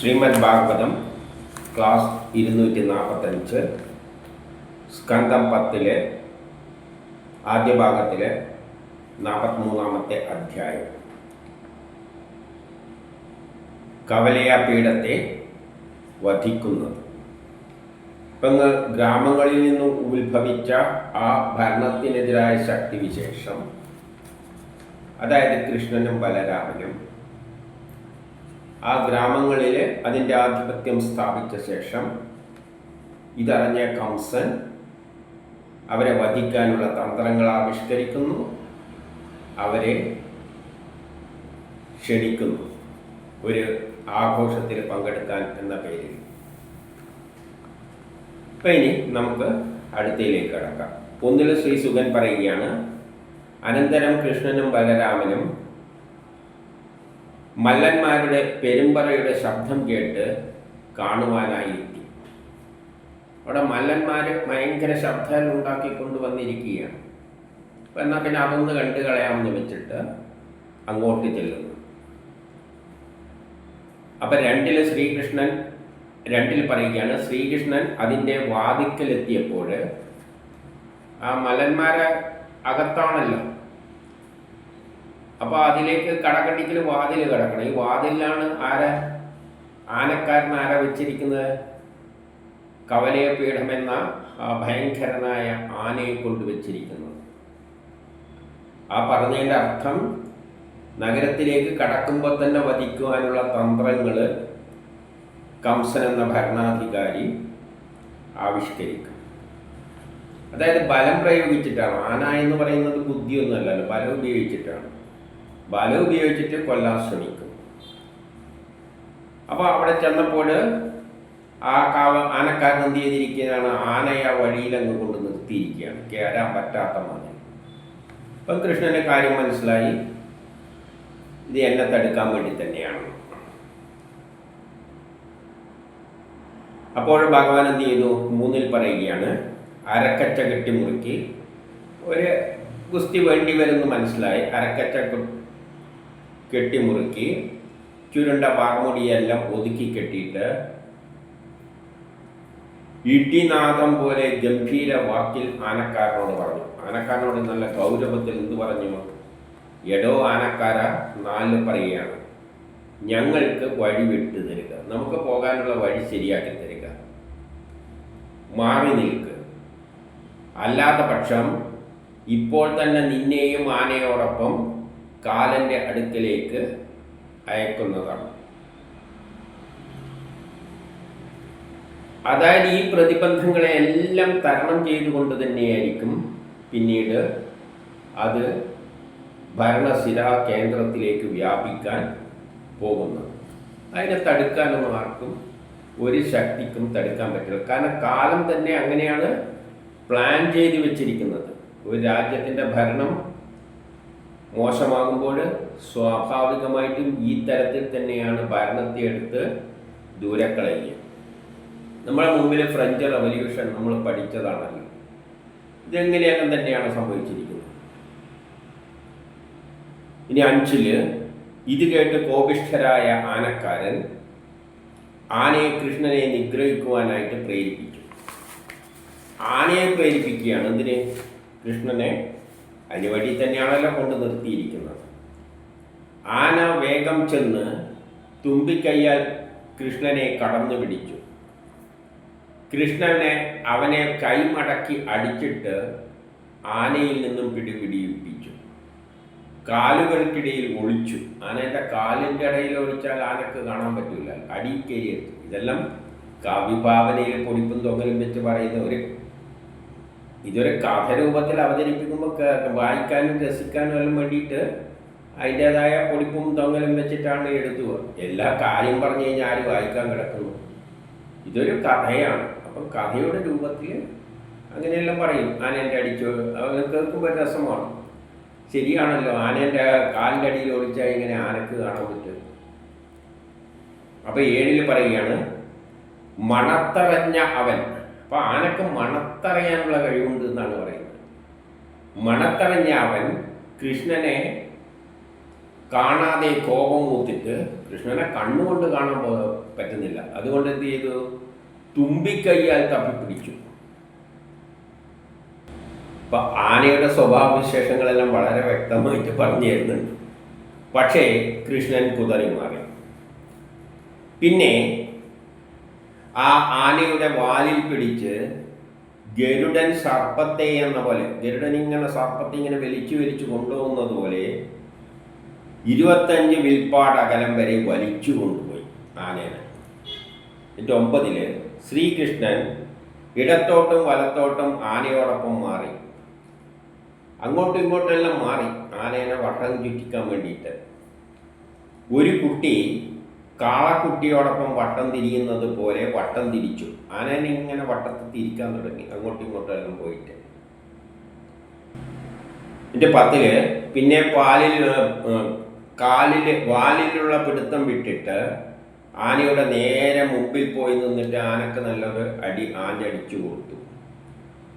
Shrimad Bhagavatam class ഇരുന്നൂറ്റി നാൽപ്പത്തഞ്ച് സ്കന്ധം പത്തിലെ ആദ്യ ഭാഗത്തിലെ നാൽപ്പത്തിമൂന്നാമത്തെ അധ്യായം. കവലയ പീഠത്തെ വധിക്കുന്നത്. ഇപ്പം ഇങ്ങ് ഗ്രാമങ്ങളിൽ നിന്നും ഉത്ഭവിച്ച ആ ഭരണത്തിനെതിരായ ശക്തിവിശേഷം അതായത് കൃഷ്ണനും ബലരാമനും ആ ഗ്രാമങ്ങളിൽ അതിന്റെ ആധിപത്യം സ്ഥാപിച്ച ശേഷം ഇതറിഞ്ഞ കംസൻ അവരെ വധിക്കാനുള്ള തന്ത്രങ്ങൾ ആവിഷ്കരിക്കുന്നു അവരെ ക്ഷണിക്കുന്നു. ഒരു ആഘോഷത്തിൽ പങ്കെടുക്കാൻ എന്ന പേരിൽ. അപ്പം ഇനി നമുക്ക് അടുത്തയിലേക്ക് കടക്കാം. ഒന്നിൽ ശ്രീ സുഖൻ പറയുകയാണ് അനന്തരം കൃഷ്ണനും ബലരാമനും മല്ലന്മാരുടെ പെരുമ്പറയുടെ ശബ്ദം കേട്ട് കാണുവാനായി എത്തി അവിടെ മല്ലന്മാർ ഭയങ്കര ശബ്ദം ഉണ്ടാക്കിക്കൊണ്ട് വന്നിരിക്കുകയാണ് അപ്പം എന്നാൽ പിന്നെ അതൊന്ന് കണ്ടു കളയാമെന്ന് വെച്ചിട്ട് അങ്ങോട്ട് ചെല്ലുന്നു. അപ്പം രണ്ടിൽ ശ്രീകൃഷ്ണൻ രണ്ടിൽ പറയുകയാണ് ശ്രീകൃഷ്ണൻ അതിന്റെ വാതിക്കലെത്തിയപ്പോൾ ആ മലന്മാരെ അകത്താണല്ലോ. അപ്പോൾ അതിലേക്ക് കടക്കണ്ടിക്കൽ വാതിൽ കിടക്കണം. ഈ വാതിലാണ് ആര? ആനക്കാരൻ ആര വെച്ചിരിക്കുന്നത്? കവലയ പീഠമെന്ന ഭയങ്കരനായ ആനയെ കൊണ്ട് വെച്ചിരിക്കുന്നത്. ആ പറഞ്ഞതിന്റെ അർത്ഥം നഗരത്തിലേക്ക് കടക്കുമ്പോൾ തന്നെ വധിക്കുവാനുള്ള തന്ത്രങ്ങൾ കംസൻ എന്ന ഭരണാധികാരി ആവിഷ്കരിക്കും. അതായത് ബലം പ്രയോഗിച്ചിട്ടാണ്. ആന എന്ന് പറയുന്നത് ബുദ്ധിയൊന്നുമല്ലല്ലോ ബലം ഉപയോഗിച്ചിട്ടാണ്. ബലം ഉപയോഗിച്ചിട്ട് കൊല്ലാൻ ശ്രമിക്കും. അപ്പോൾ അവിടെ ചെന്നപ്പോൾ ആ കാവ ആനക്കാരൻ എന്ത് ചെയ്തിരിക്കുകയാണ്? ആനയെ ആ വഴിയിലങ്ങ് കൊണ്ട് നിർത്തിയിരിക്കുകയാണ്. കയറാൻ പറ്റാത്ത മാതിരി. അപ്പം കൃഷ്ണന് കാര്യം മനസ്സിലായി. ഇത് എന്നെ തടുക്കാൻ വേണ്ടി തന്നെയാണ്. അപ്പോൾ ഭഗവാൻ എന്ത് ചെയ്തു? മൂന്നിൽ പറയുകയാണ്. അരക്കച്ച കെട്ടിമുറുക്കി. ഒരു ഗുസ്തി വേണ്ടി വരുമെന്ന് മനസ്സിലായി. അരക്കച്ച കെട്ടിമുറുക്കി ചുരുണ്ട പാർമുടിയെല്ലാം ഒതുക്കി കെട്ടിയിട്ട് ഇടിനാദം പോലെ ഗംഭീര വാക്കിൽ ആനക്കാരനോട് പറഞ്ഞു. ആനക്കാരനോട് നല്ല ഗൗരവത്തിൽ എന്ത് പറഞ്ഞു? എടോ ആനക്കാര നാല് പറയുകയാണ്. ഞങ്ങൾക്ക് വഴി വിട്ടു തരിക. നമുക്ക് പോകാനുള്ള വഴി ശരിയാക്കി തരിക. മാറി നിൽക്ക്. അല്ലാത്ത പക്ഷം ഇപ്പോൾ തന്നെ നിന്നെയും ആനയോടൊപ്പം കാലന്റെ അടുക്കലേക്ക് അയക്കുന്നതാണ്. അതായത് ഈ പ്രതിബന്ധങ്ങളെ എല്ലാം തരണം ചെയ്തുകൊണ്ട് തന്നെയായിരിക്കും പിന്നീട് അത് ഭരണസിര കേന്ദ്രത്തിലേക്ക് വ്യാപിക്കാൻ പോകുന്നത്. അതിനെ തടുക്കാനൊന്നും ആർക്കും ഒരു ശക്തിക്കും തടുക്കാൻ പറ്റില്ല. കാരണം കാലം തന്നെ അങ്ങനെയാണ് പ്ലാൻ ചെയ്തു വെച്ചിരിക്കുന്നത്. ഒരു രാജ്യത്തിന്റെ ഭരണം മോശമാകുമ്പോൾ സ്വാഭാവികമായിട്ടും ഈ തരത്തിൽ തന്നെയാണ് ഭരണത്തെ എടുത്ത് ദൂരക്കളയുക. നമ്മളെ മുമ്പിൽ ഫ്രഞ്ച് റവല്യൂഷൻ നമ്മൾ പഠിച്ചതാണല്ലോ. ഇതെങ്ങനെയൊക്കെ തന്നെയാണ് സംഭവിച്ചിരിക്കുന്നത്? ഇനി അഞ്ചിൽ ഇത് കേട്ട് കോപിഷ്ഠരായ ആനക്കാരൻ ആനയെ കൃഷ്ണനെ നിഗ്രഹിക്കുവാനായിട്ട് പ്രേരിപ്പിച്ചു ആനയെ പ്രേരിപ്പിക്കുകയാണ് എന്തിന്? കൃഷ്ണനെ അതിനുവഴി തന്നെയാണല്ലോ കൊണ്ട് നിർത്തിയിരിക്കുന്നത്. ആന വേഗം ചെന്ന് തുമ്പിക്കയ്യാൽ കൃഷ്ണനെ കടന്നു പിടിച്ചു. കൃഷ്ണനെ അവനെ കൈമടക്കി അടിച്ചിട്ട് ആനയിൽ നിന്നും പിടിപിടിയിപ്പിച്ചു കാലുകൾക്കിടയിൽ ഒളിച്ചു. ആനയുടെ കാലിന്റെ ഇടയിൽ ഒളിച്ചാൽ ആനക്ക് കാണാൻ പറ്റില്ല അടിക്കരിയെടുത്തു ഇതെല്ലാം കാവ്യഭാവനയിൽ പൊടിപ്പും തൊങ്ങലും വെച്ച് പറയുന്ന ഒരു ഇതൊരു കഥരൂപത്തിൽ അവതരിപ്പിക്കുമ്പോൾ വായിക്കാനും രസിക്കാനും എല്ലാം വേണ്ടിയിട്ട് അതിന്റെതായ പൊടിപ്പും തൊങ്ങലും വെച്ചിട്ടാണ് എഴുതുക. എല്ലാ കാര്യം പറഞ്ഞു കഴിഞ്ഞാൽ ആര് വായിക്കാൻ കിടക്കുന്നു? ഇതൊരു കഥയാണ്. അപ്പം കഥയുടെ രൂപത്തിൽ അങ്ങനെയെല്ലാം പറയും. ആനേന്റെ അടിച്ചു അവന് കേൾക്കുമ്പോൾ രസമാണ്. ശരിയാണല്ലോ ആനേന്റെ കാലിന്റെ അടിയിൽ ഒളിച്ചാൽ ഇങ്ങനെ ആനക്ക് കാണാൻ പറ്റും. അപ്പം ഏഴിൽ പറയുകയാണ് മണത്തറഞ്ഞ അവൻ അപ്പൊ ആനക്ക് മണത്തറിയാനുള്ള കഴിവുണ്ട് എന്നാണ് പറയുന്നത്. മണത്തറിഞ്ഞ അവൻ കൃഷ്ണനെ കാണാതെ കോപം മൂത്തിട്ട് കൃഷ്ണനെ കണ്ണുകൊണ്ട് കാണാൻ പറ്റുന്നില്ല. അതുകൊണ്ട് എന്ത് ചെയ്തു? തുമ്പിക്കൈയാൽ തപ്പിപ്പിടിച്ചു. അപ്പൊ ആനയുടെ സ്വഭാവവിശേഷങ്ങളെല്ലാം വളരെ വ്യക്തമായിട്ട് പറഞ്ഞു തരുന്നുണ്ട്. പക്ഷേ കൃഷ്ണൻ കുതറി മാറി. പിന്നെ ആ ആനയുടെ വാലിൽ പിടിച്ച് ഗരുഡൻ സർപ്പത്തെ എന്ന പോലെ ഗരുഡൻ ഇങ്ങനെ സർപ്പത്തെ ഇങ്ങനെ വലിച്ചു വലിച്ചു കൊണ്ടുപോകുന്നത് പോലെ ഇരുപത്തഞ്ച് വിൽപ്പാട് അകലം വരെ വലിച്ചു കൊണ്ടുപോയി ആനേനെ. എന്നിട്ട് ഒമ്പതിൽ ശ്രീകൃഷ്ണൻ ഇടത്തോട്ടും വലത്തോട്ടും ആനയോടൊപ്പം മാറി. അങ്ങോട്ടും ഇങ്ങോട്ടെല്ലാം മാറി. ആനേനെ വട്ടം ചുറ്റിക്കാൻ വേണ്ടിയിട്ട്. ഒരു കുട്ടി കാളക്കുട്ടിയോടൊപ്പം വട്ടം തിരിയുന്നത് പോലെ വട്ടം തിരിച്ചു. ആനനെ ഇങ്ങനെ വട്ടത്തിൽ തിരിക്കാൻ തുടങ്ങി. അങ്ങോട്ടും ഇങ്ങോട്ടും എല്ലാം പോയിട്ട്. എന്റെ പത്തിൽ പിന്നെ പാലിൽ കാലിൽ വാലിലുള്ള പിടുത്തം വിട്ടിട്ട് ആനയുടെ നേരെ മുമ്പിൽ പോയി നിന്നിട്ട് ആനക്ക് നല്ലൊരു അടി ആഞ്ഞ അടിച്ചു കൊടുത്തു.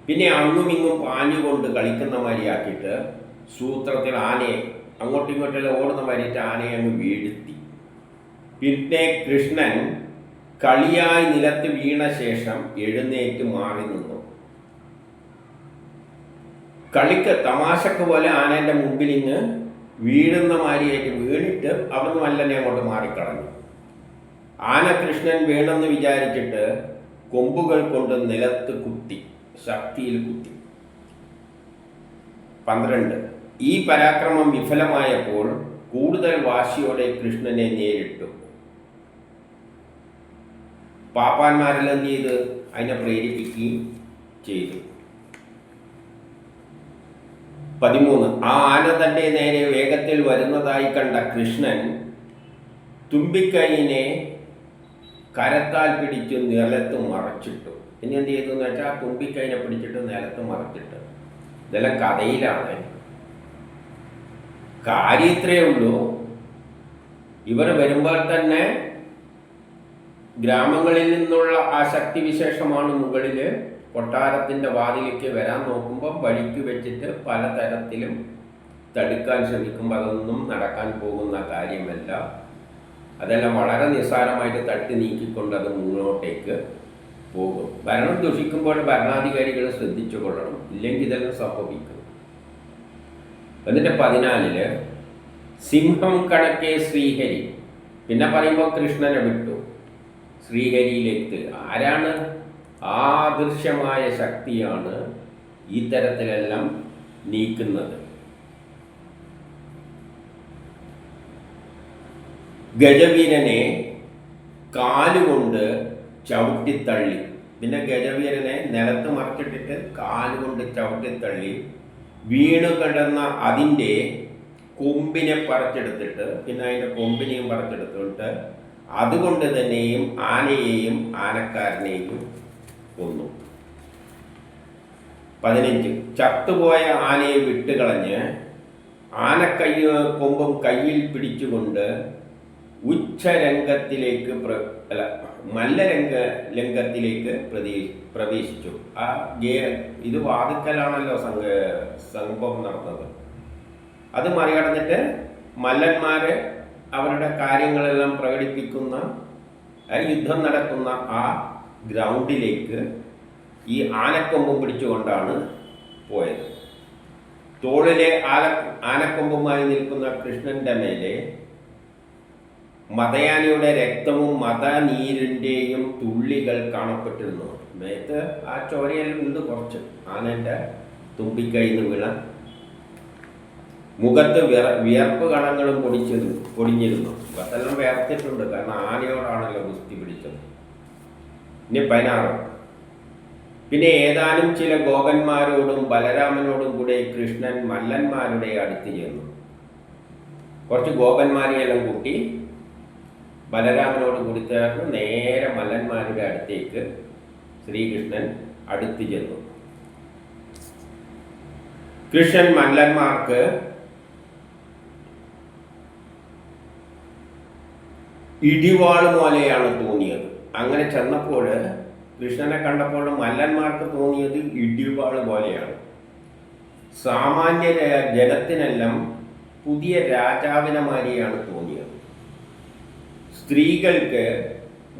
പിന്നെ അങ്ങും ഇങ്ങും പാഞ്ഞുകൊണ്ട് കളിക്കുന്ന മാതിരിയാക്കിയിട്ട് സൂത്രത്തിൽ ആനയെ അങ്ങോട്ടും ഇങ്ങോട്ടെല്ലാം ഓടുന്ന മാതിരിയിട്ട് ആനയെ അങ്ങ് വീഴ്ത്തി. പിന്നെ കൃഷ്ണൻ കളിയായി നിലത്ത് വീണ ശേഷം എഴുന്നേറ്റ് മാറി നിന്നു. കളിക്ക് തമാശക്ക് പോലെ ആനേന്റെ മുമ്പിൽ ഇങ്ങ് വീഴുന്ന മാരിയേക്ക് വീണിട്ട് അവിടുന്ന് മല്ലനെ അങ്ങോട്ട് മാറിക്കളഞ്ഞു. ആന കൃഷ്ണൻ വീണെന്ന് വിചാരിച്ചിട്ട് കൊമ്പുകൾ കൊണ്ട് നിലത്ത് കുത്തി ശക്തിയിൽ കുത്തി. പന്ത്രണ്ട്. ഈ പരാക്രമം വിഫലമായപ്പോൾ കൂടുതൽ വാശിയോടെ കൃഷ്ണനെ നേരിട്ടു. പാപ്പാന്മാരെല്ലാം എന്ത് ചെയ്ത്? അതിനെ പ്രേരിപ്പിക്കുകയും ചെയ്തു. പതിമൂന്ന്. ആ ആന തന്റെ നേരെ വേഗത്തിൽ വരുന്നതായി കണ്ട കൃഷ്ണൻ തുമ്പിക്കൈനെ കരത്താൽ പിടിച്ച് നിലത്ത് മറച്ചിട്ടു. ഇനി എന്ത് ചെയ്തു എന്ന് വെച്ചാൽ തുമ്പിക്കൈനെ പിടിച്ചിട്ട് നിലത്ത് മറച്ചിട്ട്. ഇതെല്ലാം കഥയിലാണ്. കാര്യം ഇത്രയേ ഉള്ളൂ. ഇവർ വരുമ്പോൾ തന്നെ ഗ്രാമങ്ങളിൽ നിന്നുള്ള ആ ശക്തിവിശേഷമാണ് മുകളിൽ കൊട്ടാരത്തിന്റെ വാതിലേക്ക് വരാൻ നോക്കുമ്പോൾ വഴിക്ക് വെച്ചിട്ട് പലതരത്തിലും തടുക്കാൻ ശ്രമിക്കുമ്പോൾ അതൊന്നും നടക്കാൻ പോകുന്ന കാര്യമല്ല. അതെല്ലാം വളരെ നിസ്സാരമായിട്ട് തട്ടി നീക്കിക്കൊണ്ട് അത് മുന്നോട്ടേക്ക് പോകും. ഭരണം ദുഷിക്കുമ്പോൾ ഭരണാധികാരികൾ ശ്രദ്ധിച്ചു കൊള്ളണം. ഇല്ലെങ്കിൽ ഇതെല്ലാം സംഭവിക്കും. എന്നിട്ട് പതിനാലിൽ സിംഹം കണക്കെ ശ്രീഹരി. പിന്നെ പറയുമ്പോൾ കൃഷ്ണനെ വിട്ടു. ശ്രീഹരിയിലേക്ക്. ആരാണ്? ആദൃശ്യമായ ശക്തിയാണ് ഈ തരത്തിലെല്ലാം നീക്കുന്നത്. ഗജവീരനെ കാലുകൊണ്ട് ചവിട്ടിത്തള്ളി. പിന്നെ ഗജവീരനെ നിലത്ത് മറച്ചിട്ടിട്ട് കാലുകൊണ്ട് ചവിട്ടിത്തള്ളി. വീണു കിടന്ന അതിന്റെ കൊമ്പിനെ പറിച്ചെടുത്തിട്ട് പിന്നെ അതിന്റെ കൊമ്പിനെയും പറിച്ചെടുത്തിട്ട് അതുകൊണ്ട് തന്നെയും ആനയെയും ആനക്കാരനെയും കൊന്നു. പതിനഞ്ച്. ചത്തുപോയ ആനയെ വിട്ടുകളഞ്ഞ് ആനക്കയ്യ കൊമ്പും കയ്യിൽ പിടിച്ചുകൊണ്ട് ഉച്ചരംഗത്തിലേക്ക് പ്ര അല്ല മല്ലരംഗ രംഗത്തിലേക്ക് പ്രതീ പ്രവേശിച്ചു. ആ ഗേ ഇത് വാതുക്കലാണല്ലോ സംഘ സംഭവം നടന്നത്. അത് മറികടന്നിട്ട് മല്ലന്മാര് അവരുടെ കാര്യങ്ങളെല്ലാം പ്രകടിപ്പിക്കുന്ന യുദ്ധം നടക്കുന്ന ആ ഗ്രൗണ്ടിലേക്ക് ഈ ആനക്കൊമ്പും പിടിച്ചുകൊണ്ടാണ് പോയത്. തോളിലെ ആല ആനക്കൊമ്പുമായി നിൽക്കുന്ന കൃഷ്ണന്റെ മേലെ മതയാനിയുടെ രക്തവും മതനീരിന്റെയും തുള്ളികൾ കാണപ്പെട്ടിരുന്നു. മേത്ത് ആ ചോരയിൽ ഉണ്ട് കുറച്ച് ആനന്റെ തുമ്പിക്കൈന്ന് വീണ മുഖത്ത് വിറ വിയർപ്പ് കണങ്ങളും പൊടിച്ചതും പൊടിഞ്ഞിരുന്നു. മുഖത്തെല്ലാം വേർത്തിട്ടുണ്ട്. കാരണം ആനയോടാണല്ലോ ഗുസ്തി പിടിച്ചത്. ഇനി പതിനാറ്. പിന്നെ ഏതാനും ചില ഗോപന്മാരോടും ബലരാമനോടും കൂടെ കൃഷ്ണൻ മല്ലന്മാരുടെ അടുത്ത് ചെന്നു. കുറച്ച് ഗോപന്മാരെയെല്ലാം കൂട്ടി ബലരാമനോട് കൂടി ചേർന്ന് നേരെ മല്ലന്മാരുടെ അടുത്തേക്ക് ശ്രീകൃഷ്ണൻ അടുത്ത് ചെന്നു. കൃഷ്ണൻ മല്ലന്മാർക്ക് ഇടിവാൾ പോലെയാണ് തോന്നിയത്. അങ്ങനെ ചെന്നപ്പോൾ കൃഷ്ണനെ കണ്ടപ്പോൾ മല്ലന്മാർക്ക് തോന്നിയത് ഇടിവാൾ പോലെയാണ്. സാമാന്യ ജനത്തിനെല്ലാം പുതിയ രാജാവിനെ മാതിരിയാണ് തോന്നിയത്. സ്ത്രീകൾക്ക്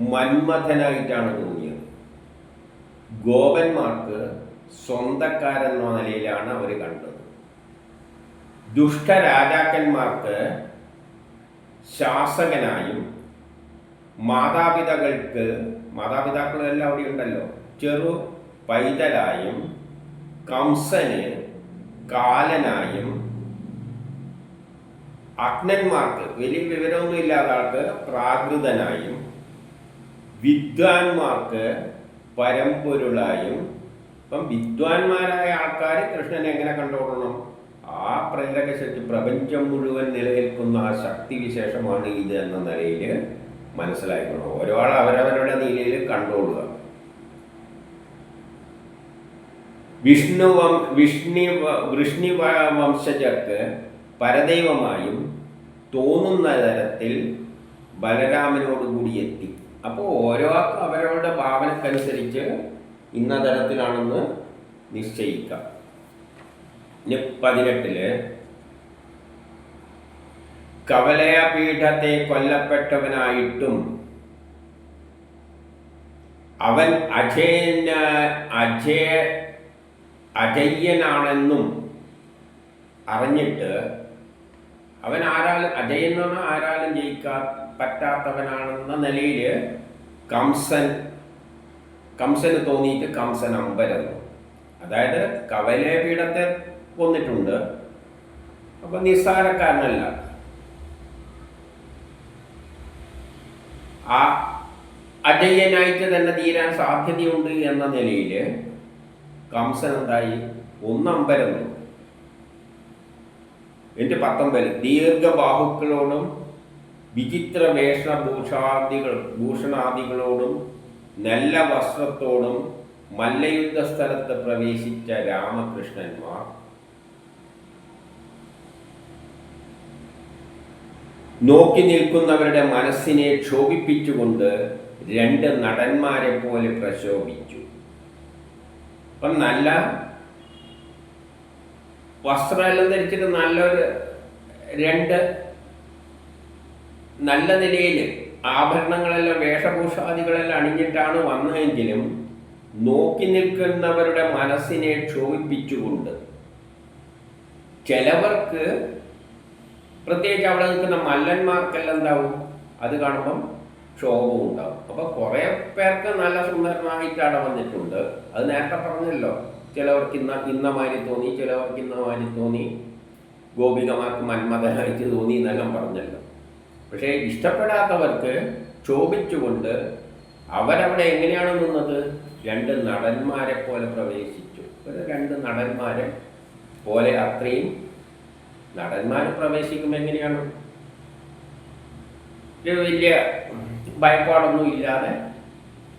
മന്മഥനായിട്ടാണ് തോന്നിയത്. ഗോപന്മാർക്ക് സ്വന്തക്കാരെന്ന നിലയിലാണ് അവർ കണ്ടത്. ദുഷ്ടരാജാക്കന്മാർക്ക് ശാസകനായും മാതാപിതാക്കൾക്ക് മാതാപിതാക്കളെല്ലാം അവിടെ ഉണ്ടല്ലോ. ചെറു പൈതലായും കംസന് കാലനായും അഗ്നന്മാർക്ക് വലിയ വിവരമൊന്നും ഇല്ലാത്ത ആൾക്ക് പ്രാകൃതനായും വിദ്വാൻമാർക്ക് പരമ്പൊരുളായും ഇപ്പം വിദ്വാൻമാരായ ആൾക്കാർ കൃഷ്ണനെ എങ്ങനെ കണ്ടുകൊള്ളണം ആ പ്രേരകശക്തി പ്രപഞ്ചം മുഴുവൻ നിലനിൽക്കുന്ന ആ ശക്തി വിശേഷമാണ് ഇത് എന്ന നിലയിൽ മനസ്സിലാക്കണം ഓരോ ആൾ അവരവരുടെ നിലയിൽ കണ്ടുകൊള്ളുക. വിഷ്ണു വിഷ്ണി വൃഷ്ണി വംശജർക്ക് പരദൈവമായും തോന്നുന്ന തരത്തിൽ ബലരാമനോട് കൂടി എത്തി. അപ്പോൾ ഓരോ അവരവരുടെ ഭാവനക്കനുസരിച്ച് ഇന്ന തരത്തിലാണെന്ന് നിശ്ചയിക്കാം. പതിനെട്ടിൽ കവലയപീഠത്തെ കൊല്ലപ്പെട്ടവനായിട്ടും അവൻ അജയന അജയ അജയ്യനാണെന്നും അറിഞ്ഞിട്ട് അവൻ ആരാലും അജയൻ എന്ന് പറഞ്ഞാൽ ആരാലും ജയിക്കാൻ പറ്റാത്തവനാണെന്ന നിലയിൽ കംസൻ കംസന് തോന്നിയിട്ട് കംസൻ അമ്പരന്നു. അതായത് കവലപീഠത്തെ കൊന്നിട്ടുണ്ട്. അപ്പം നിസ്സാരക്കാരനല്ല. ആ അജയ്യനായിട്ട് തന്നെ തീരാൻ സാധ്യതയുണ്ട് എന്ന നിലയിൽ കംസൻ എന്തായി ഒന്നമ്പരന്നു. എന്റെ പത്തൊമ്പതിൽ ദീർഘബാഹുക്കളോടും വിചിത്ര വേഷഭൂഷാദികൾ ഭൂഷണാദികളോടും നല്ല വസ്ത്രത്തോടും മല്ലയുദ്ധ സ്ഥലത്ത് പ്രവേശിച്ച രാമകൃഷ്ണന്മാർ നോക്കി നിൽക്കുന്നവരുടെ മനസ്സിനെ ക്ഷോഭിപ്പിച്ചുകൊണ്ട് രണ്ട് നടന്മാരെ പോലെ പ്രശോഭിച്ചു. അപ്പം നല്ല വസ്ത്രമെല്ലാം ധരിച്ചിട്ട് നല്ലൊരു രണ്ട് നല്ല നിലയിൽ ആഭരണങ്ങളെല്ലാം വേഷഭൂഷാദികളെല്ലാം അണിഞ്ഞിട്ടാണ് വന്നതെങ്കിലും നോക്കി നിൽക്കുന്നവരുടെ മനസ്സിനെ ക്ഷോഭിപ്പിച്ചുകൊണ്ട് ചിലവർക്ക് പ്രത്യേകിച്ച് അവിടെ നിൽക്കുന്ന മല്ലന്മാർക്കെല്ലാം എന്താവും അത് കാണുമ്പം ക്ഷോഭവും ഉണ്ടാവും. അപ്പോൾ കുറേ പേർക്ക് നല്ല സുന്ദരമായിട്ട് അവിടെ വന്നിട്ടുണ്ട്. അത് നേരത്തെ പറഞ്ഞല്ലോ ചിലവർക്ക് ഇന്ന ഇന്ന മാതിരി തോന്നി ചിലവർക്ക് ഇന്ന മാതിരി തോന്നി. ഗോപികമാർക്ക് മന്മഥനായിട്ട് തോന്നി എന്നെല്ലാം പറഞ്ഞല്ലോ. പക്ഷേ ഇഷ്ടപ്പെടാത്തവർക്ക് ക്ഷോഭിച്ചുകൊണ്ട് അവരവിടെ എങ്ങനെയാണ് നിന്നത്? രണ്ട് നടന്മാരെ പോലെ പ്രവേശിച്ചു. ഒരു രണ്ട് നടന്മാരെ പോലെ അത്രയും നടന്മാർ പ്രവേശിക്കുമ്പോൾ എങ്ങനെയാണ്? വലിയ ഭയപ്പാടൊന്നും ഇല്ലാതെ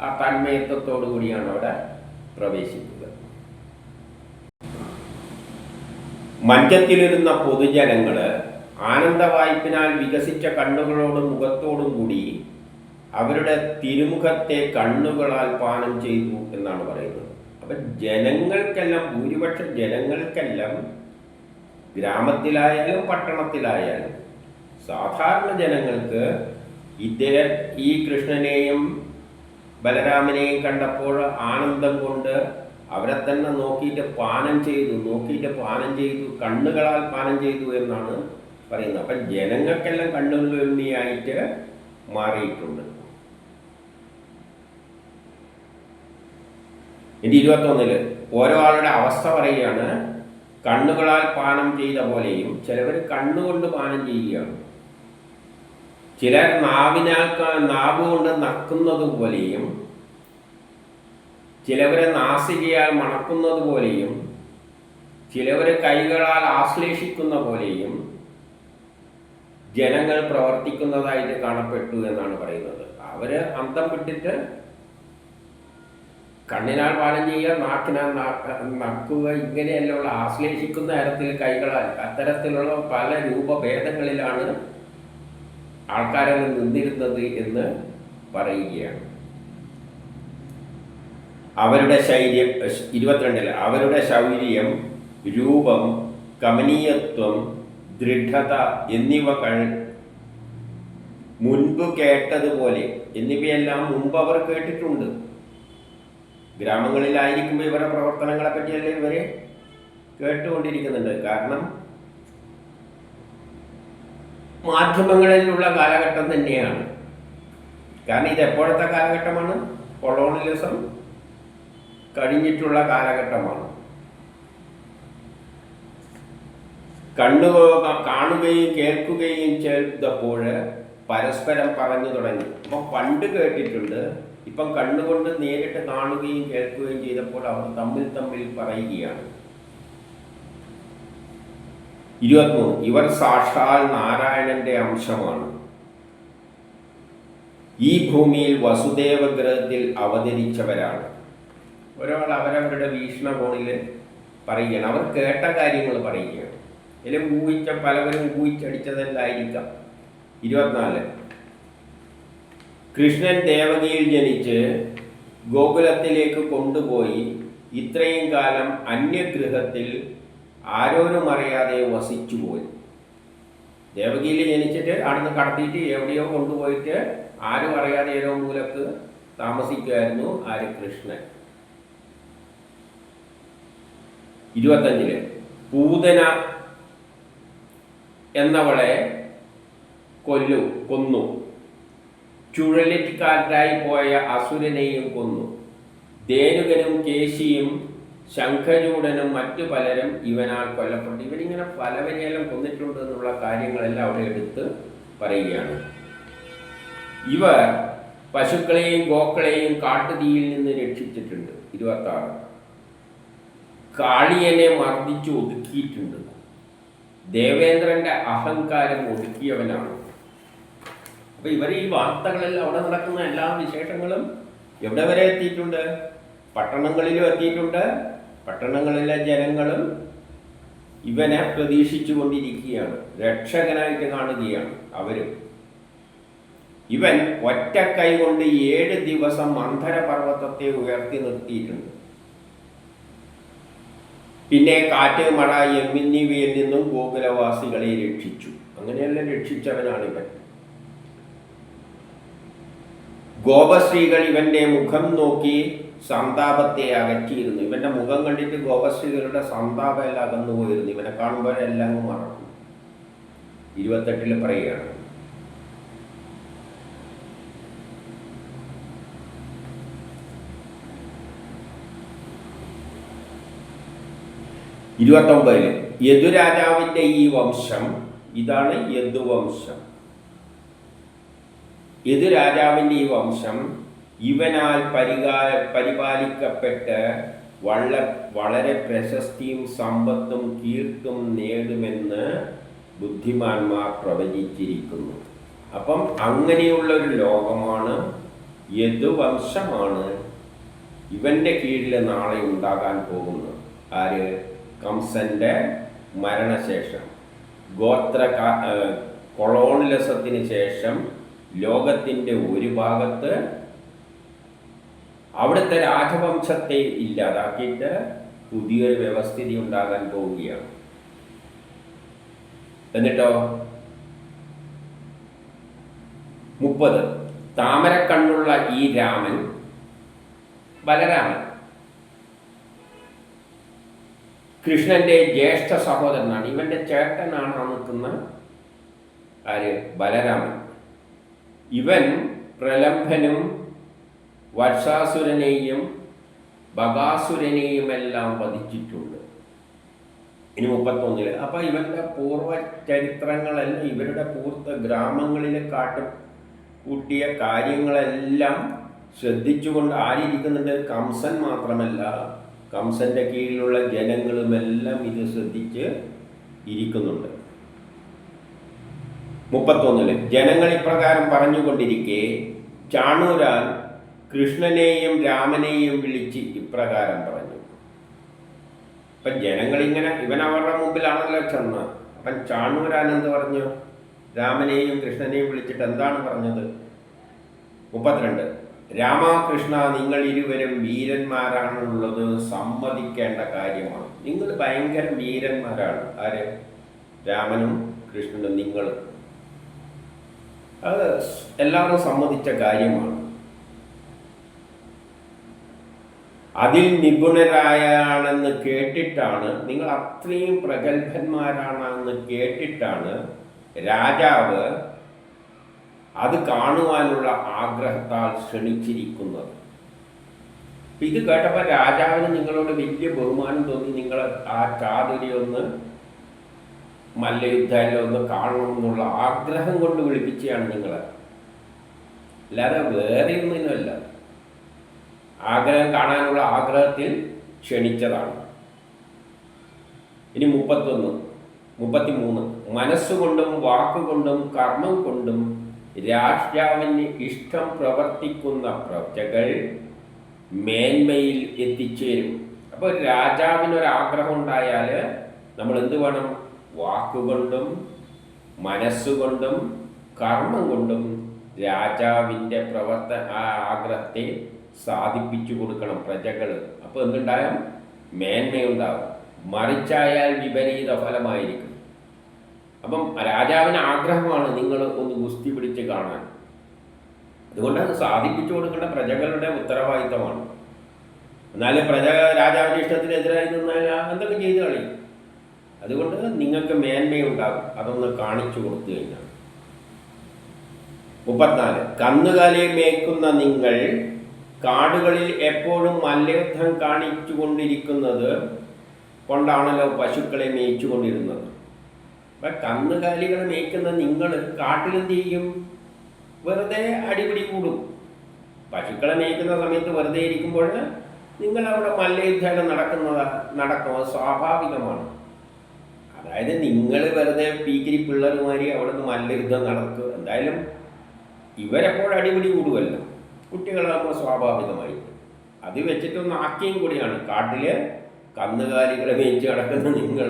ആ തന്മയത്വത്തോടു കൂടിയാണ് അവിടെ പ്രവേശിക്കുക. മഞ്ചത്തിലിരുന്ന പൊതുജനങ്ങൾ ആനന്ദവായ്പിനാൽ വികസിച്ച കണ്ണുകളോടും മുഖത്തോടും കൂടി അവരുടെ തിരുമുഖത്തെ കണ്ണുകളാൽ പാനം ചെയ്തു എന്നാണ് പറയുന്നത്. അപ്പം ജനങ്ങൾക്കെല്ലാം ഭൂരിപക്ഷ ജനങ്ങൾക്കെല്ലാം ഗ്രാമത്തിലായാലും പട്ടണത്തിലായാലും സാധാരണ ജനങ്ങൾക്ക് ഇദ്ദേഹം ഈ കൃഷ്ണനെയും ബലരാമനെയും കണ്ടപ്പോൾ ആനന്ദം കൊണ്ട് അവരെ തന്നെ നോക്കിയിട്ട് പാനം ചെയ്തു നോക്കിയിട്ട് പാനം ചെയ്തു കണ്ണുകളാൽ പാനം ചെയ്തു എന്നാണ് പറയുന്നത്. അപ്പം ജനങ്ങൾക്കെല്ലാം കണ്ണുകളിയായിട്ട് മാറിയിട്ടുണ്ട്. എന്റെ ഇരുപത്തൊന്നിൽ ഓരോ ആളുടെ അവസ്ഥ പറയുകയാണ്. കണ്ണുകളാൽ പാനം ചെയ്ത പോലെയും ചിലവർ കണ്ണുകൊണ്ട് പാനം ചെയ്യുകയാണ്. ചിലർ നാവിനാൽ നാവ് കൊണ്ട് നക്കുന്നത് പോലെയും ചിലവരെ നാസികയാൽ മണക്കുന്നത് പോലെയും ചിലവരെ കൈകളാൽ ആശ്ലേഷിക്കുന്ന പോലെയും ജനങ്ങൾ പ്രവർത്തിക്കുന്നതായിട്ട് കാണപ്പെട്ടു എന്നാണ് പറയുന്നത്. അവർ അന്തം വിട്ടിട്ട് കണ്ണിനാൽ പാലം ചെയ്യുക നാക്കിനാൽ നക്കുക ഇങ്ങനെയെല്ലാം ആശ്ലേഷിക്കുന്ന തരത്തിൽ കൈകളാൽ അത്തരത്തിലുള്ള പല രൂപഭേദങ്ങളിലാണ് ആൾക്കാരെ നിന്നിരുന്നത് എന്ന് പറയുകയാണ്. അവരുടെ ശൈര്യം ഇരുപത്തിരണ്ടിൽ അവരുടെ ശൗര്യം രൂപം കമനീയത്വം ദൃഢത എന്നിവകൾ മുൻപ് കേട്ടതുപോലെ എന്നിവയെല്ലാം മുമ്പ് അവർ കേട്ടിട്ടുണ്ട്. ഗ്രാമങ്ങളിലായിരിക്കുമ്പോൾ ഇവരുടെ പ്രവർത്തനങ്ങളെ പറ്റിയല്ലേ ഇവർ കേട്ടുകൊണ്ടിരിക്കുന്നുണ്ട്. കാരണം മാധ്യമങ്ങളിലുള്ള കാലഘട്ടം തന്നെയാണ്. കാരണം ഇത് എപ്പോഴത്തെ കാലഘട്ടമാണ്? കൊളോണിയലിസം കഴിഞ്ഞിട്ടുള്ള കാലഘട്ടമാണ്. കണ്ണു കാണുകയും കേൾക്കുകയും ചെയ്തപ്പോൾ പരസ്പരം പറഞ്ഞു തുടങ്ങി. അപ്പം പണ്ട് കേട്ടിട്ടുണ്ട് ഇപ്പം കണ്ണുകൊണ്ട് നേരിട്ട് കാണുകയും കേൾക്കുകയും ചെയ്തപ്പോൾ അവർ തമ്മിൽ തമ്മിൽ പറയുകയാണ്. ഇരുപത്തിമൂന്ന് ഇവർ സാക്ഷാൽ നാരായണന്റെ അംശമാണ്. ഈ ഭൂമിയിൽ വസുദേവ ഗ്രഹത്തിൽ അവതരിച്ചവരാണ്. ഒരാൾ അവരവരുടെ വീക്ഷണകോണിൽ പറയുകയാണ്. അവർ കേട്ട കാര്യങ്ങൾ പറയുകയാണ്. ഇതിൽ ഊഹിച്ച പലവരും ഊഹിച്ചടിച്ചതല്ലായിരിക്കാം ഇരുപത്തിനാല്. കൃഷ്ണൻ ദേവകിയിൽ ജനിച്ച് ഗോകുലത്തിലേക്ക് കൊണ്ടുപോയി ഇത്രയും കാലം അന്യഗൃഹത്തിൽ ആരോരും അറിയാതെ വസിച്ചുപോയി. ദേവകിയിൽ ജനിച്ചിട്ട് അവിടുന്ന് കടത്തിയിട്ട് എവിടെയോ കൊണ്ടുപോയിട്ട് ആരും അറിയാതെ ഏതോ മൂലക്ക് താമസിക്കുമായിരുന്നു ആര് കൃഷ്ണൻ. ഇരുപത്തഞ്ചിൽ പൂതന എന്നവളെ കൊല്ലു കൊന്നു. ചുഴലിക്കാറ്റായി പോയ അസുരനെയും കൊന്നു. ദേനുകനും കേശിയും ശംഖചൂടനും മറ്റു പലരും ഇവനാൽ കൊല്ലപ്പെട്ടു. ഇവരിങ്ങനെ പലവരെയെല്ലാം കൊന്നിട്ടുണ്ട് എന്നുള്ള കാര്യങ്ങളെല്ലാം അവിടെ എടുത്ത് പറയുകയാണ്. ഇവർ പശുക്കളെയും ഗോക്കളെയും കാട്ടുതീയിൽ നിന്ന് രക്ഷിച്ചിട്ടുണ്ട്. ഇരുപത്തി ആറ് കാളിയനെ മർദ്ദിച്ചു ഒതുക്കിയിട്ടുണ്ട്. ദേവേന്ദ്രന്റെ അഹങ്കാരം ഒതുക്കിയവനാണ്. അപ്പൊ ഇവർ ഈ വാർത്തകളിൽ അവിടെ നടക്കുന്ന എല്ലാ വിശേഷങ്ങളും എവിടെ വരെ എത്തിയിട്ടുണ്ട്? പട്ടണങ്ങളിലും എത്തിയിട്ടുണ്ട്. പട്ടണങ്ങളിലെ ജനങ്ങളും ഇവനെ പ്രതീക്ഷിച്ചു കൊണ്ടിരിക്കുകയാണ് രക്ഷകനായിട്ട് കാണുകയാണ് അവരും. ഇവൻ ഒറ്റ കൈ കൊണ്ട് ഏഴ് ദിവസം അന്ധരപർവതത്തെ ഉയർത്തി നിർത്തിയിട്ടുണ്ട്. പിന്നെ കാറ്റ് മഴ എമ്മിന്നിവയിൽ നിന്നും ഗോകുലവാസികളെ രക്ഷിച്ചു. അങ്ങനെയെല്ലാം രക്ഷിച്ചവനാണ് ഇവൻ. ഗോപശ്രീകൾ ഇവന്റെ മുഖം നോക്കി സന്താപത്തെ അകറ്റിയിരുന്നു. ഇവന്റെ മുഖം കണ്ടിട്ട് ഗോപശ്രീകളുടെ സന്താപം എല്ലാം അകന്നു പോയിരുന്നു. ഇവനെ കാണുമ്പോഴെല്ലാം മറന്നു. മറക്കും ഇരുപത്തെട്ടിൽ പറയുകയാണ്. ഇരുപത്തൊമ്പതിൽ യദുരാജാവിന്റെ ഈ വംശം ഇതാണ് യദുവംശം. യദുരാജാവിന്റെ ഈ വംശം ഇവനാൽ പരികാ പരിപാലിക്കപ്പെട്ട് വള വളരെ പ്രശസ്തിയും സമ്പത്തും കീർത്തും നേടുമെന്ന് ബുദ്ധിമാന്മാർ പ്രവചിച്ചിരിക്കുന്നു. അപ്പം അങ്ങനെയുള്ള ഒരു ലോകമാണ് യദുവംശമാണ് ഇവന്റെ കീഴിൽ നാളെ ഉണ്ടാകാൻ പോകുന്നത്. ആര്? കംസന്റെ മരണശേഷം. ഗോത്ര കൊളോണിലസത്തിന് ശേഷം ലോകത്തിന്റെ ഒരു ഭാഗത്ത് അവിടുത്തെ രാജവംശത്തെ ഇല്ലാതാക്കിയിട്ട് പുതിയൊരു വ്യവസ്ഥിതി ഉണ്ടാകാൻ പോവുകയാണ്. എന്നിട്ടോ? മുപ്പത്. താമരക്കണ്ണുള്ള ഈ രാമൻ ബലരാമൻ. കൃഷ്ണന്റെ ജ്യേഷ്ഠ സഹോദരനാണ്. ഇവന്റെ ചേട്ടനാണ് നിൽക്കുന്ന ആര്? ബലരാമൻ. ഇവൻ പ്രലംഭനും വർഷാസുരനെയും ബകാസുരനെയുമെല്ലാം വധിച്ചിട്ടുണ്ട്. ഇനി മുപ്പത്തൊന്നിൽ. അപ്പൊ ഇവന്റെ പൂർവ ചരിത്രങ്ങളെല്ലാം ഇവരുടെ പൂർത്ത ഗ്രാമങ്ങളിലെ കാട്ട് കൂട്ടിയ കാര്യങ്ങളെല്ലാം ശ്രദ്ധിച്ചുകൊണ്ട് ആരിയിരിക്കുന്നുണ്ട് കംസൻ മാത്രമല്ല. കംസന്റെ കീഴിലുള്ള ജനങ്ങളുമെല്ലാം ഇത് ശ്രദ്ധിച്ച് ഇരിക്കുന്നുണ്ട്. മുപ്പത്തൊന്നിൽ ജനങ്ങൾ ഇപ്രകാരം പറഞ്ഞുകൊണ്ടിരിക്കെ ചാണൂരാൻ കൃഷ്ണനെയും രാമനെയും വിളിച്ച് ഇപ്രകാരം പറഞ്ഞു. അപ്പൊ ജനങ്ങൾ ഇങ്ങനെ ഇവൻ അവരുടെ മുമ്പിലാണല്ലോ ചെന്ന്. അപ്പൻ ചാണൂരാൻ എന്ത് പറഞ്ഞു? രാമനെയും കൃഷ്ണനെയും വിളിച്ചിട്ട് എന്താണ് പറഞ്ഞത്? മുപ്പത്തിരണ്ട് രാമകൃഷ്ണ നിങ്ങൾ ഇരുവരും വീരന്മാരാണുള്ളത് സമ്മതിക്കേണ്ട കാര്യമാണ്. നിങ്ങൾ ഭയങ്കര വീരന്മാരാണ്. ആര്? രാമനും കൃഷ്ണനും നിങ്ങൾ. അത് എല്ലാവരും സമ്മതിച്ച കാര്യമാണ്. അതിൽ നിപുണരായാണെന്ന് കേട്ടിട്ടാണ് നിങ്ങൾ അത്രയും പ്രഗത്ഭന്മാരാണെന്ന് കേട്ടിട്ടാണ് രാജാവ് അത് കാണുവാനുള്ള ആഗ്രഹത്താൽ ക്ഷണിച്ചിരിക്കുന്നത്. ഇത് കേട്ടപ്പോൾ രാജാവിന് നിങ്ങളോട് വലിയ ബഹുമാനം തോന്നി. നിങ്ങൾ ആ ചാതുരി ഒന്ന് മല്ലയുദ്ധം ഒന്ന് കാണണം എന്നുള്ള ആഗ്രഹം കൊണ്ട് വിളിപ്പിച്ചതാണ് നിങ്ങളെ. അല്ലാതെ വേറെ ഒന്നിനുമല്ല. ആഗ്രഹം കാണാനുള്ള ആഗ്രഹത്തിൽ ക്ഷണിച്ചതാണ്. ഇനി മുപ്പത്തൊന്ന് മുപ്പത്തിമൂന്ന്. മനസ്സുകൊണ്ടും വാക്കുകൊണ്ടും കർമ്മം കൊണ്ടും രാഷ്ട്രാവിന് ഇഷ്ടം പ്രവർത്തിക്കുന്ന പ്രജകൾ മേന്മയിൽ എത്തിച്ചേരും. അപ്പോൾ രാജാവിനൊരാഗ്രഹം ഉണ്ടായാൽ നമ്മൾ എന്ത് വേണം? വാക്കുകൊണ്ടും മനസ്സുകൊണ്ടും കർമ്മം കൊണ്ടും രാജാവിന്റെ പ്രവർത്ത ആ ആഗ്രഹത്തെ സാധിപ്പിച്ചു കൊടുക്കണം പ്രജകൾ അപ്പോൾ എന്തുണ്ടാകും? മേന്മയുണ്ടാകും മറിച്ചായാൽ വിപരീത ഫലമായിരിക്കും. അപ്പം രാജാവിന് ആഗ്രഹമാണ് നിങ്ങൾ ഒന്ന് ഗുസ്തി പിടിച്ച് കാണാൻ. അതുകൊണ്ട് അത് സാധിപ്പിച്ചു കൊടുക്കേണ്ട പ്രജകളുടെ ഉത്തരവാദിത്തമാണ്. എന്നാലും പ്രജ രാജാവിന്റെ ഇഷ്ടത്തിനെതിരായി നിന്നാൽ എന്തൊക്കെ ചെയ്തു കളയും അതുകൊണ്ട് നിങ്ങൾക്ക് മേന്മയുണ്ടാകും. അതൊന്ന് കാണിച്ചു കൊടുത്തു കഴിഞ്ഞാൽ. മുപ്പത്തിനാല്. കന്നുകാലിയെ മേയ്ക്കുന്ന നിങ്ങൾ കാടുകളിൽ എപ്പോഴും മല്ലയുദ്ധം കാണിച്ചു കൊണ്ടിരിക്കുന്നത് കൊണ്ടാണല്ലോ പശുക്കളെ മേയിച്ചു കൊണ്ടിരുന്നത് അപ്പൊ കന്നുകാലികളെ മേയ്ക്കുന്ന നിങ്ങൾ കാട്ടിലെന്ത് ചെയ്യും? വെറുതെ അടിപിടി കൂടും. പശുക്കളെ മേയ്ക്കുന്ന സമയത്ത് വെറുതെ ഇരിക്കുമ്പോൾ നിങ്ങൾ അവിടെ മല്ലയുദ്ധമായിട്ട് നടക്കുന്നത് നടക്കുന്നത് സ്വാഭാവികമാണ്. അതായത് നിങ്ങൾ വെറുതെ പീക്കിരി പിള്ളേരുമാരി അവിടെ നിന്ന് മല്ലയുദ്ധം നടക്കുക. എന്തായാലും ഇവരെപ്പോഴും അടിപിടി കൂടുമല്ലോ കുട്ടികളാകുമ്പോൾ സ്വാഭാവികമായി. അത് വെച്ചിട്ടൊന്ന് ആക്കിയും കൂടിയാണ്. കാട്ടിൽ കന്നുകാലികളെ മേച്ച് കിടക്കുന്ന നിങ്ങൾ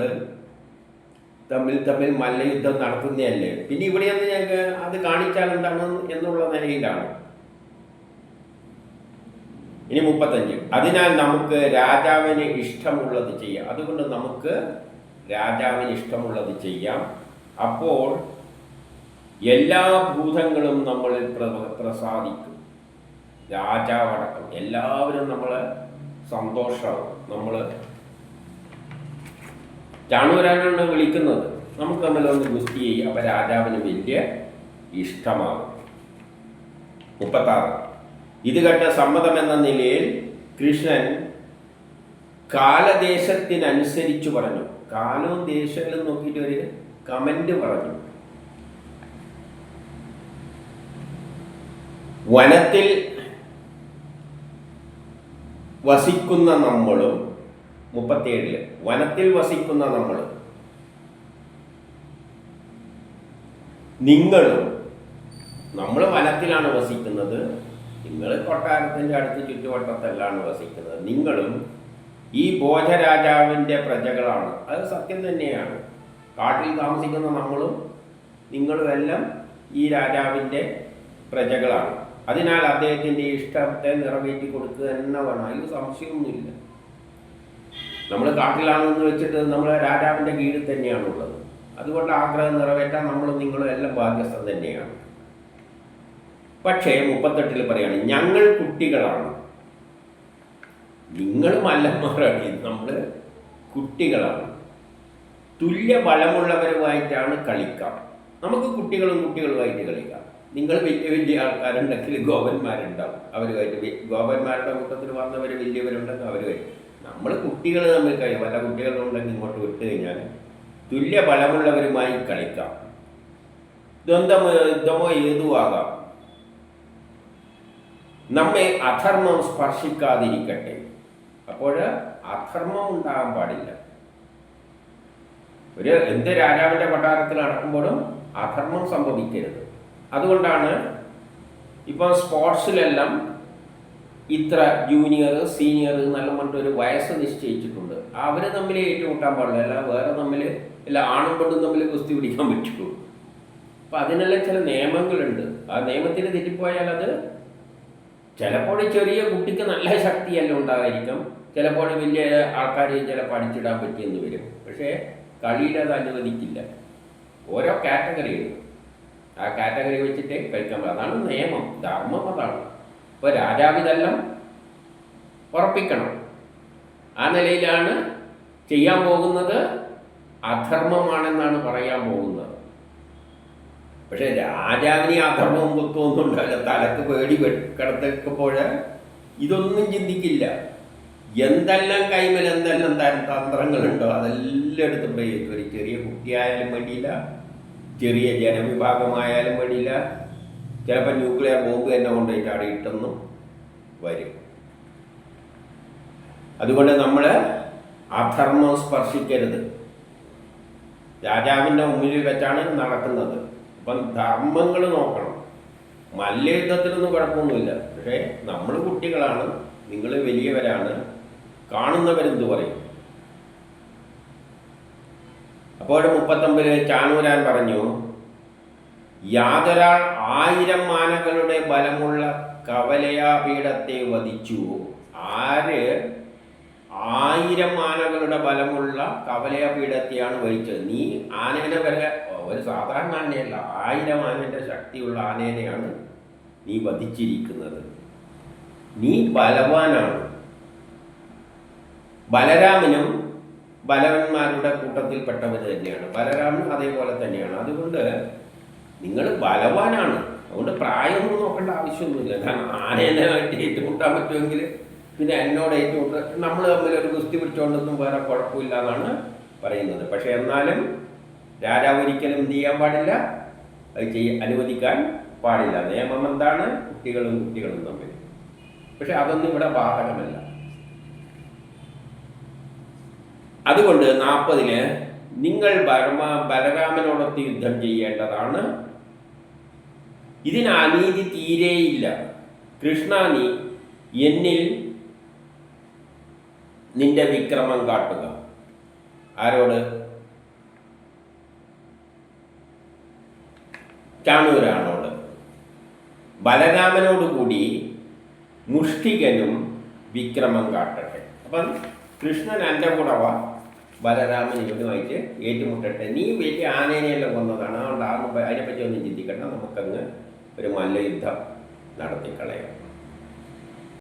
തമ്മിൽ തമ്മിൽ മല്ലയുദ്ധം നടത്തുന്നതല്ലേ? പിന്നെ ഇവിടെ ഒന്ന് ഞങ്ങൾക്ക് അത് കാണിച്ചാൽ എന്താണ് എന്നുള്ള നിലയിലാണ്. ഇനി മുപ്പത്തഞ്ച്. അതിനാൽ നമുക്ക് രാജാവിന് ഇഷ്ടമുള്ളത് ചെയ്യാം. അതുകൊണ്ട് നമുക്ക് രാജാവിന് ഇഷ്ടമുള്ളത് ചെയ്യാം. അപ്പോൾ എല്ലാ ഭൂതങ്ങളും നമ്മളിൽ പ്ര- പ്രസാദിക്കും. രാജാവടക്കം. എല്ലാവരും നമ്മൾ സന്തോഷമാവും നമ്മൾ ചാണൂരാനാണ് വിളിക്കുന്നത്. നമുക്ക് തമ്മിലൊന്ന് ഗുസ്തി ചെയ്യും. അപ്പം രാജാവിന് വലിയ ഇഷ്ടമാകും. മുപ്പത്താറ്. ഇത് കേട്ട സമ്മതമെന്ന നിലയിൽ കൃഷ്ണൻ കാലദേശത്തിനനുസരിച്ച് പറഞ്ഞു. കാലവും ദേഷ്യങ്ങളും നോക്കിയിട്ട് ഒരു കമന്റ് പറഞ്ഞു. വനത്തിൽ വസിക്കുന്ന നമ്മളും മുപ്പത്തിയേഴിൽ വനത്തിൽ വസിക്കുന്ന നമ്മൾ നിങ്ങളും നമ്മൾ വനത്തിലാണ് വസിക്കുന്നത് നിങ്ങൾ കൊട്ടാരത്തിന്റെ അടുത്ത് ചുറ്റുവട്ടത്തെല്ലാണ് വസിക്കുന്നത് നിങ്ങളും ഈ ഭോജരാജാവിന്റെ പ്രജകളാണ്. അത് സത്യം തന്നെയാണ്. കാട്ടിൽ താമസിക്കുന്ന നമ്മളും നിങ്ങളും എല്ലാം ഈ രാജാവിന്റെ പ്രജകളാണ്. അതിനാൽ അദ്ദേഹത്തിന്റെ ഇഷ്ടത്തെ നിറവേറ്റി കൊടുക്കുക തന്നെ വേണം അതിൽ സംശയമൊന്നുമില്ല നമ്മൾ കാട്ടിലാണെന്ന് വെച്ചിട്ട് നമ്മൾ രാജാവിന്റെ കീഴിൽ തന്നെയാണുള്ളത്. അതുകൊണ്ട് ആഗ്രഹം നിറവേറ്റാൻ നമ്മളും നിങ്ങളും എല്ലാം ബാധ്യസ്ഥ തന്നെയാണ്. പക്ഷേ മുപ്പത്തെട്ടിൽ പറയാണ് ഞങ്ങൾ കുട്ടികളാണ്. നിങ്ങൾ മല്ലന്മാരാണ് നമ്മൾ കുട്ടികളാണ്. തുല്യ ബലമുള്ളവരുമായിട്ടാണ് കളിക്കാം. നമുക്ക് കുട്ടികളും കുട്ടികളുമായിട്ട് കളിക്കാം. നിങ്ങൾ വലിയ വലിയ ആൾക്കാരുണ്ടെങ്കിൽ ഗോപന്മാരുണ്ടാവും. അവരുമായിട്ട് ഗോവന്മാരുടെ കൂട്ടത്തിൽ വന്നവർ വലിയവരുണ്ടെങ്കിൽ അവരുമായിട്ട് നമ്മൾ കുട്ടികൾ തമ്മിൽ കഴിയും. പല കുട്ടികളുണ്ടെങ്കിൽ ഇങ്ങോട്ട് വിട്ട് കഴിഞ്ഞാൽ തുല്യ ബലമുള്ളവരുമായി കളിക്കാം. ദ്വന്ദ്വ യുദ്ധമോ ഏതുവാകാം? നമ്മെ അധർമ്മം സ്പർശിക്കാതിരിക്കട്ടെ. അപ്പോൾ അധർമ്മം ഉണ്ടാകാൻ പാടില്ല. ഒരു എന്ത് രാജാവിന്റെ കൊട്ടാരത്തിൽ നടക്കുമ്പോഴും അധർമ്മം സംഭവിക്കരുത്. അതുകൊണ്ടാണ് ഇപ്പോൾ സ്പോർട്സിലെല്ലാം ഇത്ര ജൂനിയർ സീനിയർ നല്ല പറഞ്ഞിട്ട് ഒരു വയസ്സ് നിശ്ചയിച്ചിട്ടുണ്ട്. അവർ തമ്മിൽ ഏറ്റുമുട്ടാൻ പാടില്ല. അല്ല വേറെ തമ്മിൽ അല്ല ആണും പെണ്ണും തമ്മിൽ കുസ്തി പിടിക്കാൻ പറ്റുള്ളൂ. അപ്പം അതിനെല്ലാം ചില നിയമങ്ങളുണ്ട്. ആ നിയമത്തിന് തെറ്റിപ്പോയാൽ അത് ചിലപ്പോൾ ചെറിയ കുട്ടിക്ക് നല്ല ശക്തിയെല്ലാം ഉണ്ടാകായിരിക്കും ചിലപ്പോൾ വലിയ ആൾക്കാർ ചിലപ്പോൾ അടിച്ചിടാൻ പറ്റിയെന്ന് വരും. പക്ഷേ കളിയിൽ അത് അനുവദിക്കില്ല. ഓരോ കാറ്റഗറിയുണ്ട് ആ കാറ്റഗറി വെച്ചിട്ട് കഴിക്കാൻ പറ്റും അതാണ് നിയമം. ധർമ്മം അതാണ്. ഇപ്പോൾ രാജാവിതെല്ലാം ഉറപ്പിക്കണം. ആ നിലയിലാണ് ചെയ്യാൻ പോകുന്നത്. അധർമ്മമാണെന്നാണ് പറയാൻ പോകുന്നത്. പക്ഷെ രാജാവിന് അധർമ്മവും കുത്തമൊന്നും ഉണ്ടാവില്ല തലക്ക് പേടി കിടത്തപ്പോൾ ഇതൊന്നും ചിന്തിക്കില്ല. എന്തെല്ലാം കൈമൽ എന്തെല്ലാം തരം തന്ത്രങ്ങളുണ്ടോ അതെല്ലാം എടുത്ത് പ്രയോഗിക്കും ഒരു ചെറിയ കുട്ടിയായാലും വേണ്ടിയില്ല. ചെറിയ ജനവിഭാഗമായാലും വേണ്ടിയില്ല. ചിലപ്പോൾ ന്യൂക്ലിയർ ബോംബ് തന്നെ കൊണ്ടുപോയിട്ട് അവിടെ ഇട്ടെന്നും വരും. അതുകൊണ്ട് നമ്മൾ അധർമ്മം സ്പർശിക്കരുത്. രാജാവിന്റെ മുമ്പിൽ വെച്ചാണ് നടക്കുന്നത്. അപ്പം ധർമ്മങ്ങൾ നോക്കണം. മല്ലയുദ്ധത്തിനൊന്നും കുഴപ്പമൊന്നുമില്ല. പക്ഷേ നമ്മൾ കുട്ടികളാണ് നിങ്ങൾ വലിയവരാണ് കാണുന്നവരെന്ത് പറയും? അപ്പോൾ മുപ്പത്തൊമ്പതിൽ ചാനൂരാൻ പറഞ്ഞു യാതൊരാൾ ആയിരം മാനകളുടെ ബലമുള്ള കവലയാപീഠത്തെ വധിച്ചു. ആര് ആയിരം ആനകളുടെ ബലമുള്ള കവലയാപീഠത്തെയാണ് വഹിച്ചത് നീ ആനേനെ വരെ ഒരു സാധാരണ ആനയല്ല ആയിരം ആനന്റെ ശക്തിയുള്ള ആനേനെയാണ് നീ വധിച്ചിരിക്കുന്നത്. നീ ബലവാനാണ്. ബലരാമനും ബലവന്മാരുടെ കൂട്ടത്തിൽപ്പെട്ടവർ തന്നെയാണ്. ബലരാമൻ അതേപോലെ തന്നെയാണ്. അതുകൊണ്ട് നിങ്ങൾ ബലവാനാണ്. അതുകൊണ്ട് പ്രായമൊന്നും നോക്കേണ്ട ആവശ്യമൊന്നുമില്ല. കാരണം ആനേനായിട്ട് ഏറ്റുമുട്ടാൻ പറ്റുമെങ്കിൽ പിന്നെ എന്നോട് ഏറ്റുമുട്ട നമ്മൾ തമ്മിൽ ഒരു ഗുസ്തി പിടിച്ചുകൊണ്ടൊന്നും വേറെ കുഴപ്പമില്ല എന്നാണ് പറയുന്നത്. പക്ഷെ എന്നാലും രാജാവ് ഒരിക്കലും എന്ത് ചെയ്യാൻ പാടില്ല? അത് ചെയ്യ അനുവദിക്കാൻ പാടില്ല. നിയമം എന്താണ്? കുട്ടികളും കുട്ടികളും തമ്മിൽ. പക്ഷെ അതൊന്നും ഇവിടെ ബാധകമല്ല അതുകൊണ്ട് നാൽപ്പതിന് നിങ്ങൾ ബർമ ബലരാമനോടൊത്ത് യുദ്ധം ചെയ്യേണ്ടതാണ്. ഇതിന് അനീതി തീരെയില്ല. കൃഷ്ണ നീ എന്നിൽ നിന്റെ വിക്രമം കാട്ടുക. ആരോട്? ചാണൂരാണോട് ബലരാമനോട് കൂടി മുഷ്ടികനും വിക്രമം കാട്ടട്ടെ. അപ്പം കൃഷ്ണൻ എന്റെ കൂടെ വാ. ബലരാമൻ ഇവനുമായിട്ട് ഏറ്റുമുട്ടട്ടെ. നീ വലിയ ആനേനെയെല്ലാം കൊന്നതാണ്. അതുകൊണ്ട് ആ അതിനെപ്പറ്റി ഒന്നും ചിന്തിക്കണ്ട. നമുക്കങ്ങ് ഒരു മല്ലയുദ്ധം നടത്തിക്കളയാം.